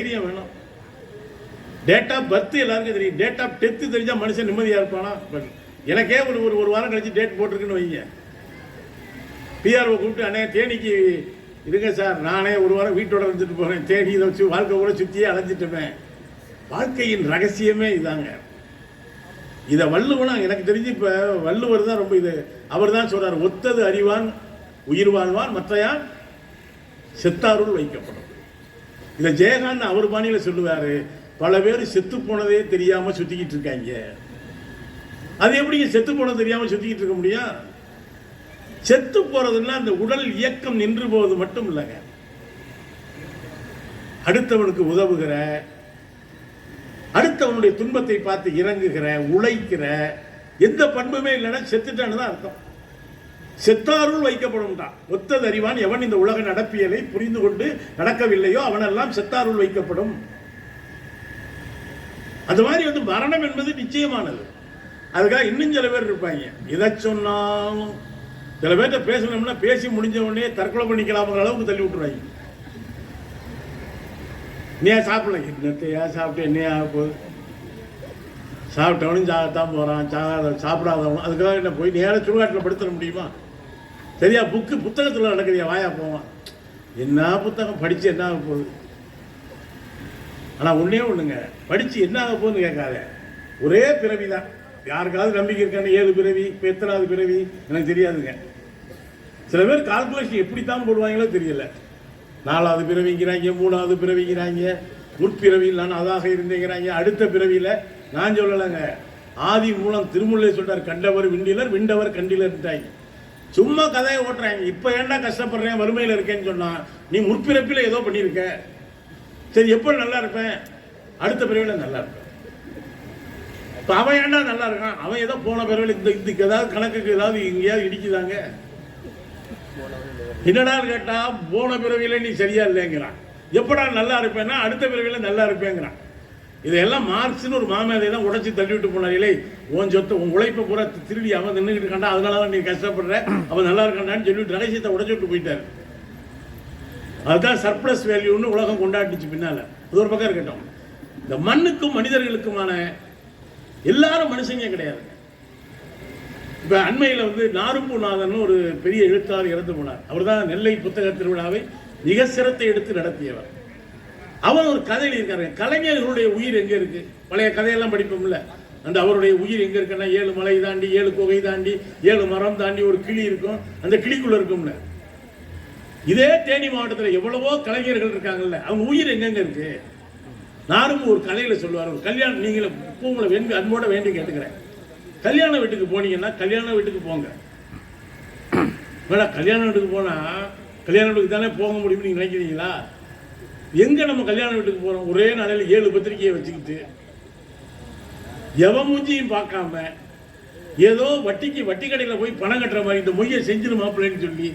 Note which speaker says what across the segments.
Speaker 1: தைரியம் வேணும் date of birth எல்லாருக்கும் தெரியும் டேட் ஆஃப் டெத்து தெரிஞ்சால் மனுஷன் நிம்மதியாக இருப்பானா எனக்கே ஒரு ஒரு ஒரு வாரம் கழிச்சு டேட் போட்டிருக்குன்னு வைங்க பிஆர்ஓ கூப்பிட்டு அண்ணே தேனிக்கு இருங்க சார் நானே ஒரு வாரம் வீட்டோட இருந்துட்டு போகிறேன் தேனி இதை வச்சு வாழ்க்கை கூட சுற்றியே அலைஞ்சிட்டேன் வாழ்க்கையின் ரகசியமே இதாங்க இதை வள்ளுவனா எனக்கு தெரிஞ்சு இப்போ வள்ளுவர் தான் ரொம்ப இது அவர் தான் சொல்கிறார் ஒத்தது அறிவான் உயிர் வாழ்வான் மற்றையான் செத்தாருள் வைக்கப்படும் இதை ஜெயகாந்த் அவர் பாணியில் சொல்லுவார் பல பேர் செத்து போனதே தெரியாமல் சுற்றிக்கிட்டு இருக்காங்க அது எப்படிங்க செத்து போனது தெரியாமல் சுற்றிக்கிட்டு இருக்க முடியும் செத்து போறதுன்னா அந்த உடல் இயக்கம் நின்று போவது மட்டும் இல்லைங்க அடுத்தவனுக்கு உதவுகிற அடுத்தவனுடைய துன்பத்தை பார்த்து இறங்குகிற உழைக்கிற எந்த பண்புமே இல்லைன்னா செத்துட்டான்னு தான் அர்த்தம் செத்தாருள் வைக்கப்படும்டான் தறிவான் எவன் இந்த உலக நடப்பியலை புரிந்து கொண்டு நடக்கவில்லையோ அவனெல்லாம் செத்தாருள் வைக்கப்படும் அது மாதிரி வந்து மரணம் என்பது நிச்சயமானது அதுக்காக இன்னும் சில பேர் இருப்பாங்க இதை சொன்னாலும் சில பேர்கிட்ட பேசணும்னா பேசி முடிஞ்ச உடனே தற்கொலை பண்ணிக்கலாம்ங்கிற அளவுக்கு தள்ளி விட்டுருவாங்க நீ சாப்பிடல
Speaker 2: என்னத்தை சாப்பிட்டு என்ன ஆக போகுது
Speaker 1: சாப்பிட்டவனும் சாகத்தான் போகிறான் சாகாத சாப்பிடாதவனும் அதுக்காக என்ன போய் நேராக சுடுகாட்டில் படுத்த முடியுமா சரியா புக்கு புத்தகத்தில் நடக்கிறியா வாயா போவான் என்ன புத்தகம் படித்து என்ன ஆக போகுது ஆனால் ஒன்றே ஒன்றுங்க படித்து என்ன ஆக போகுதுன்னு கேட்காத ஒரே பிறவி தான் யாருக்காவது நம்பிக்கை இருக்கான்னு ஏழு பிறவி இப்போ எத்தனாவது பிறவி எனக்கு தெரியாதுங்க சில பேர் கால்குலேஷன் எப்படி தான் போடுவாங்களோ தெரியல நாலாவது பிறவிங்கிறாங்க மூணாவது பிறவிங்கிறாங்க முற்பிறவியில் நான் அதாக இருந்தேங்கிறாங்க அடுத்த பிறவியில் நான் சொல்லலைங்க ஆதி மூலம் திருமுல்லை சொல்கிறார் கண்டவர் விண்டிலர் விண்டவர் கண்டிலர்ன்ட்டாங்க சும்மா கதையை ஓட்டுறேன் இப்போ ஏன்டா கஷ்டப்படுறேன் வறுமையில் இருக்கேன்னு சொன்னால் நீ முற்பிறப்பில் ஏதோ பண்ணியிருக்க சரி எப்போ நல்லா இருப்பேன் அடுத்த பிறவியில் நல்லா இருப்பேன் இப்போ அவன் ஏண்டா நல்லா இருக்கான் அவன் ஏதோ போன பிறவியில் இந்த இதுக்கு ஏதாவது கணக்குக்கு ஏதாவது எங்கேயாவது இடிக்குதாங்க என்னடா கேட்டால் போன பிறவியில் நீ சரியா இல்லைங்கிறான் எப்படா நல்லா இருப்பேன்னா அடுத்த பிறவியில் நல்லா இருப்பேங்கிறான் இதையெல்லாம் மார்க்ஸ்னு ஒரு மாமேதை தான் உடச்சி தள்ளிவிட்டு போனார் இல்லை உன் சொத்து உன் உழைப்பை பூரா திருடி அவன் நின்றுக்கிட்டு இருக்காண்டா அதனால தான் நீ கஷ்டப்படுற அவன் நல்லா இருக்காண்டான்னு சொல்லிட்டு ரகசியத்தை விட்டு போயிட்டார் அதுதான் சர்ப்ளஸ் வேல்யூன்னு உலகம் கொண்டாடிச்சு பின்னால் அது ஒரு பக்கம் இருக்கட்டும் இந்த மண்ணுக்கும் மனிதர்களுக்குமான எல்லாரும் மனுஷங்க கிடையாது இப்போ அண்மையில் வந்து நாரும்புநாதன் ஒரு பெரிய எழுத்தாளர் இறந்து போனார் அவர் தான் நெல்லை புத்தக திருவிழாவை மிக சிரத்தை எடுத்து நடத்தியவர் அவர் ஒரு கதையில் எழுதியிருக்காரு கலைஞர்களுடைய உயிர் எங்கே இருக்கு பழைய கதையெல்லாம் படிப்போம்ல அந்த அவருடைய உயிர் எங்க இருக்குன்னா ஏழு மலை தாண்டி ஏழு குகை தாண்டி ஏழு மரம் தாண்டி ஒரு கிளி இருக்கும் அந்த கிளிக்குள்ள இருக்கும்ல இதே தேனி மாவட்டத்தில் எவ்வளவோ கலைஞர்கள் இருக்காங்கல்ல அவங்க உயிர் எங்கெங்க இருக்கு நானும் ஒரு கதையில சொல்லுவார் கல்யாணம் நீங்களே உங்களை வேண்டி அன்போட வேண்டி கேட்டுக்கிறேன் கல்யாண வீட்டுக்கு போனீங்கன்னா கல்யாண வீட்டுக்கு போங்க வேணா கல்யாண வீட்டுக்கு போனா கல்யாண வீட்டுக்கு தானே போக முடியும்னு நீங்க நினைக்கிறீங்களா எங்கே நம்ம கல்யாண வீட்டுக்கு போகிறோம் ஒரே நாளையில் ஏழு பத்திரிகையை வச்சுக்கிட்டு மூஞ்சியும் பார்க்காம ஏதோ வட்டிக்கு வட்டி கடையில் போய் பணம் கட்டுற மாதிரி இந்த மொய்யை செஞ்சிடும் மாப்பிள்ளைன்னு சொல்லி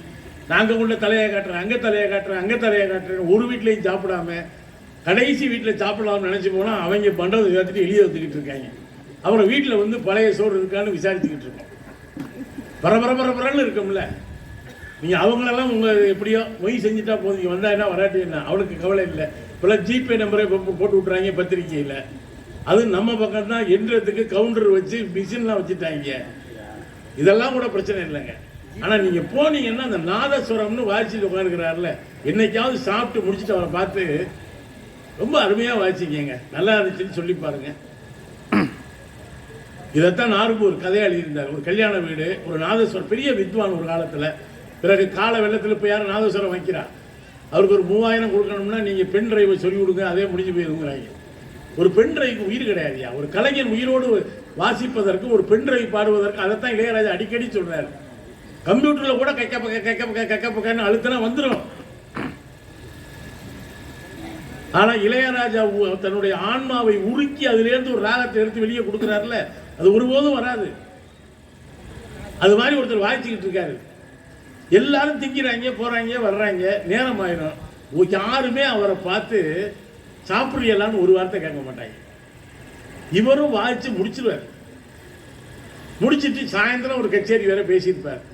Speaker 1: நாங்கள் உள்ள தலையை காட்டுறேன் அங்கே தலையை காட்டுறேன் அங்கே தலையை காட்டுறேன் ஒரு வீட்லையும் சாப்பிடாம கடைசி வீட்டில் சாப்பிடலாம்னு நினச்சி போனால் அவங்க பண்ணுறது சேர்த்துட்டு வெளியே வந்துக்கிட்டு இருக்காங்க அவரை வீட்டில் வந்து பழைய சோறு இருக்கான்னு விசாரிச்சுக்கிட்டு இருக்கோம் பரபர பரபரன்னு இருக்கும்ல நீங்கள் அவங்களெல்லாம் உங்கள் எப்படியோ மொய் செஞ்சுட்டா போதும் நீங்கள் வந்தால் என்ன வராட்டி என்ன அவளுக்கு கவலை இல்லை இப்போல்லாம் ஜிபே நம்பரே போட்டு விட்டுறாங்க பத்திரிக்கையில் அது நம்ம பக்கம் தான் எண்ணுறதுக்கு கவுண்டர் வச்சு மிஷின்லாம் வச்சுட்டாங்க இதெல்லாம் கூட பிரச்சனை இல்லைங்க ஆனால் நீங்கள் போனீங்கன்னா அந்த நாதஸ்வரம்னு வாசிச்சு உட்காந்துக்கிறாருல என்னைக்காவது சாப்பிட்டு முடிச்சுட்டு அவரை பார்த்து ரொம்ப அருமையாக வாசிக்கங்க நல்லா இருந்துச்சுன்னு சொல்லி பாருங்க இதைத்தான் நார்பூர் கதையாளி இருந்தார் ஒரு கல்யாண வீடு ஒரு நாதஸ்வரம் பெரிய வித்வான் ஒரு காலத்தில் பிறகு கால வெள்ளத்தில் இப்போ யாரும் நாதஸ்வரம் வைக்கிறார் அவருக்கு ஒரு மூவாயிரம் கொடுக்கணும்னா நீங்கள் பெண் டிரைவை சொல்லி கொடுங்க அதே முடிஞ்சு போயிருங்கிறாங்க ஒரு பெண் டிரைவுக்கு உயிர் கிடையாதுயா ஒரு கலைஞன் உயிரோடு வாசிப்பதற்கு ஒரு பெண் டிரைவ் பாடுவதற்கு அதைத்தான் இளையராஜா அடிக்கடி சொல்கிறார் கம்ப்யூட்டரில் கூட கைக்க பக்க கைக்க பக்க கைக்க பக்கன்னு அழுத்தினா வந்துடும் ஆனால் இளையராஜா தன்னுடைய ஆன்மாவை உருக்கி அதிலேருந்து ஒரு ராகத்தை எடுத்து வெளியே கொடுக்குறாருல அது ஒருபோதும் வராது அது மாதிரி ஒருத்தர் வாய்ச்சிக்கிட்டு இருக்காரு எல்லாரும் திங்கிறாங்க போகிறாங்க வர்றாங்க நேரம் ஆயிடும் யாருமே அவரை பார்த்து சாப்பிட்றியலான்னு ஒரு வார்த்தை கேட்க மாட்டாங்க இவரும் வாழ்த்து முடிச்சிருவார் முடிச்சிட்டு சாயந்தரம் ஒரு கச்சேரி வேற பேசியிருப்பார்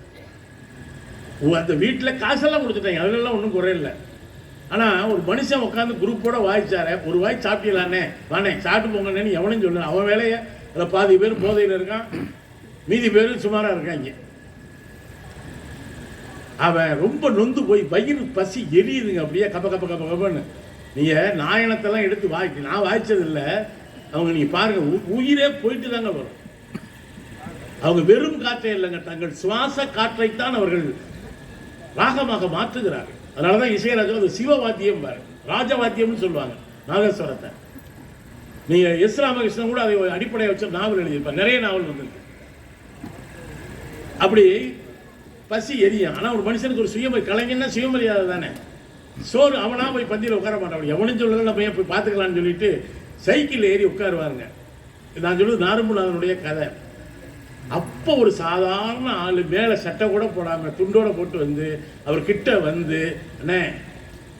Speaker 1: அந்த வீட்டில் காசெல்லாம் கொடுத்துட்டாங்க அதுலலாம் ஒன்றும் குறையில்லை ஆனால் ஒரு மனுஷன் உட்காந்து குரூப்போட வாய்ச்சார ஒரு வாய் சாப்பிடலானே வானே சாப்பிட்டு போங்கன்னு எவனும் சொல்லு அவன் வேலையை அதில் பாதி பேர் போதையில் இருக்கான் மீதி பேரும் சுமாராக இருக்காங்க அவன் ரொம்ப நொந்து போய் வயிறு பசி எரியுதுங்க அப்படியே கப்ப கப்ப கப்ப கப்பன்னு நீங்கள் நாயணத்தெல்லாம் எடுத்து வாய்க்கு நான் வாய்ச்சதில்லை அவங்க நீங்கள் பாருங்க உயிரே போயிட்டு தாங்க வரும் அவங்க வெறும் காற்றே இல்லைங்க தங்கள் சுவாச காற்றைத்தான் அவர்கள் ராகமாக மாற்றுகிறார்கள் அதனால தான் இசையராஜா அது சிவவாத்தியம் பாரு ராஜவாத்தியம்னு சொல்லுவாங்க நாகேஸ்வரத்தை நீங்கள் எஸ் ராமகிருஷ்ணன் கூட அதை அடிப்படையை வச்சு நாவல் எழுதியிருப்பார் நிறைய நாவல் வந்திருக்கு அப்படி பசி எரியும் ஆனால் ஒரு மனுஷனுக்கு ஒரு சுயமரி கலைஞன்னா சுயமரியாதை தானே சோறு அவனாக போய் பந்தியில் உட்கார மாட்டான் அப்படி எவனும் சொல்லல நம்ம போய் பார்த்துக்கலான்னு சொல்லிட்டு சைக்கிள் ஏறி உட்காருவாருங்க நான் சொல்லுவது நாரும்புநாதனுடைய கதை அப்போ ஒரு சாதாரண ஆள் மேலே சட்டை கூட போடாமல் துண்டோட போட்டு வந்து அவர் கிட்ட வந்து அண்ணே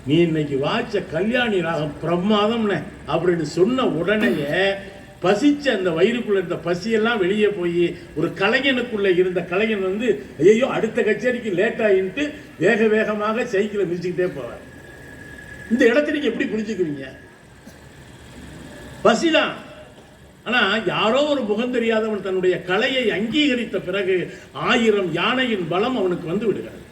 Speaker 1: நீ இன்னைக்கு வாச்ச கல்யாணி ராகம் பிரமாதம்ண்ணே அப்படின்னு சொன்ன உடனேயே பசிச்ச அந்த வயிறுக்குள்ள இருந்த பசியெல்லாம் வெளியே போய் ஒரு கலைஞனுக்குள்ள இருந்த கலைஞன் வந்து ஐயோ அடுத்த கச்சேரிக்கு லேட் வேக வேகமாக சைக்கிளை மிதிச்சுக்கிட்டே போவார் இந்த இடத்துல நீங்கள் எப்படி புரிஞ்சுக்குவீங்க பசிதான் ஆனா ஆனால் யாரோ ஒரு முகம் தெரியாதவன் தன்னுடைய கலையை அங்கீகரித்த பிறகு ஆயிரம் யானையின் பலம் அவனுக்கு வந்து விடுகிறது